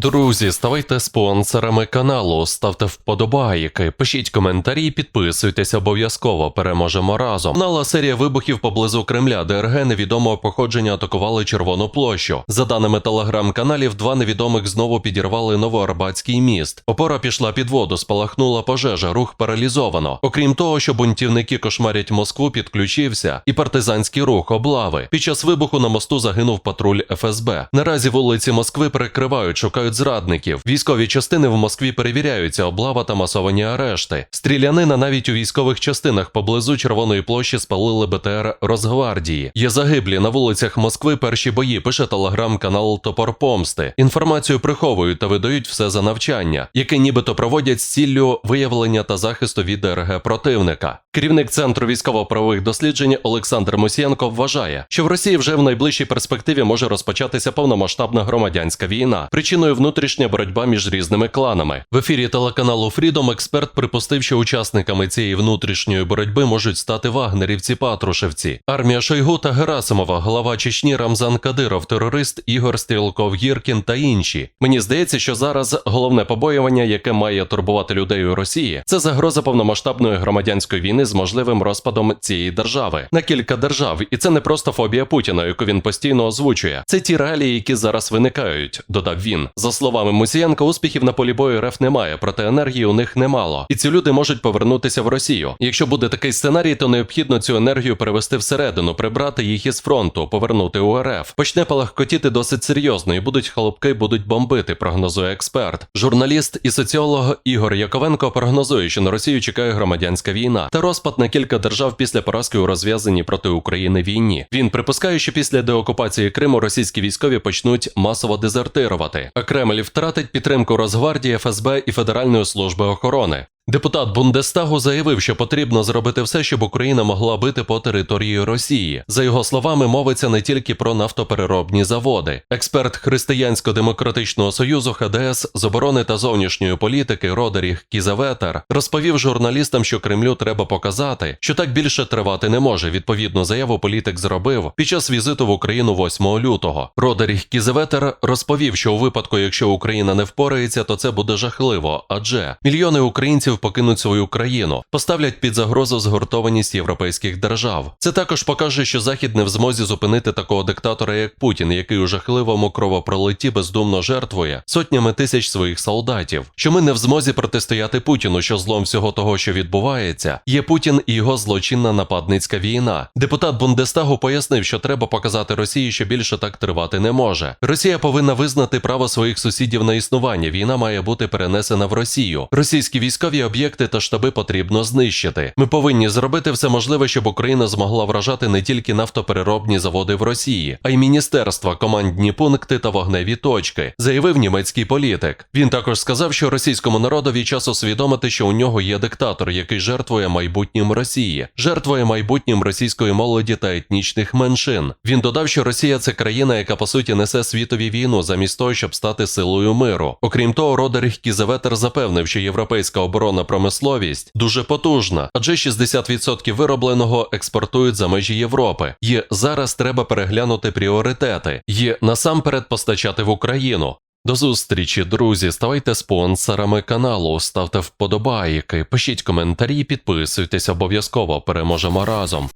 Друзі, ставайте спонсорами каналу, ставте вподобайки, пишіть коментарі, підписуйтесь обов'язково. Переможемо разом. Нала серія вибухів поблизу Кремля, ДРГ невідомого походження атакували Червону площу. За даними телеграм-каналів, два невідомих знову підірвали Новоарбатський міст. Опора пішла під воду, спалахнула пожежа, рух паралізовано. Окрім того, що бунтівники кошмарять Москву, підключився і партизанський рух облави. Під час вибуху на мосту загинув патруль ФСБ. Наразі вулиці Москви перекривають, шукають зрадників. Військові частини в Москві перевіряються, облава та масовані арешти. Стрілянина навіть у військових частинах поблизу Червоної площі спалили БТР Росгвардії. Є загиблі на вулицях Москви перші бої. Пише телеграм-канал Топор Помсти. Інформацію приховують та видають все за навчання, яке нібито проводять з ціллю виявлення та захисту від ДРГ противника. Керівник центру військово-правових досліджень Олександр Мусієнко вважає, що в Росії вже в найближчій перспективі може розпочатися повномасштабна громадянська війна. Причиною внутрішня боротьба між різними кланами. В ефірі телеканалу Фрідом експерт припустив, що учасниками цієї внутрішньої боротьби можуть стати вагнерівці Патрушевці, армія Шойгу та Герасимова, глава Чечні Рамзан Кадиров, терорист Ігор Стрілков Гіркін та інші. Мені здається, що зараз головне побоювання, яке має турбувати людей у Росії, це загроза повномасштабної громадянської війни з можливим розпадом цієї держави на кілька держав, і це не просто фобія Путіна, яку він постійно озвучує. Це ті реалії, які зараз виникають, додав він. Словами Мусієнка, успіхів на полі бою РФ немає, проте енергії у них немало. І ці люди можуть повернутися в Росію. Якщо буде такий сценарій, то необхідно цю енергію перевести всередину, прибрати їх із фронту, повернути у РФ. Почне палахкотіти досить серйозно, і будуть хлопки, будуть бомбити, прогнозує експерт. Журналіст і соціолог Ігор Яковенко прогнозує, що на Росію чекає громадянська війна та розпад на кілька держав після поразки у розв'язаній проти України війні. Він припускає, що після деокупації Криму російські військові почнуть масово дезертирувати, Кремль втратить підтримку Росгвардії, ФСБ і Федеральної служби охорони. Депутат Бундестагу заявив, що потрібно зробити все, щоб Україна могла бити по території Росії. За його словами, мовиться не тільки про нафтопереробні заводи. Експерт Християнсько-демократичного союзу ХДС з оборони та зовнішньої політики Родеріх Кізаветер розповів журналістам, що Кремлю треба показати, що так більше тривати не може. Відповідну заяву політик зробив під час візиту в Україну 8 лютого. Родеріх Кізаветер розповів, що у випадку, якщо Україна не впорається, то це буде жахливо, адже мільйони українців покинуть свою країну, поставлять під загрозу згуртованість європейських держав. Це також покаже, що Захід не в змозі зупинити такого диктатора, як Путін, який у жахливому кровопролитті бездумно жертвує сотнями тисяч своїх солдатів. Що ми не в змозі протистояти Путіну, що злом всього того, що відбувається, є Путін і його злочинна нападницька війна. Депутат Бундестагу пояснив, що треба показати Росії, що більше так тривати не може. Росія повинна визнати право своїх сусідів на існування. Війна має бути перенесена в Росію. Російські військові об'єкти та штаби потрібно знищити. Ми повинні зробити все можливе, щоб Україна змогла вражати не тільки нафтопереробні заводи в Росії, а й міністерства, командні пункти та вогневі точки, заявив німецький політик. Він також сказав, що російському народові час усвідомити, що у нього є диктатор, який жертвує майбутнім Росії, жертвує майбутнім російської молоді та етнічних меншин. Він додав, що Росія це країна, яка по суті несе світові війну, замість того, щоб стати силою миру. Окрім того, Родеріх Кізеветер запевнив, що європейська оборонна промисловість дуже потужна, адже 60% виробленого експортують за межі Європи. І зараз треба переглянути пріоритети і насамперед постачати в Україну. До зустрічі, друзі. Ставайте спонсорами каналу, ставте вподобайки, пишіть коментарі, підписуйтесь обов'язково. Переможемо разом.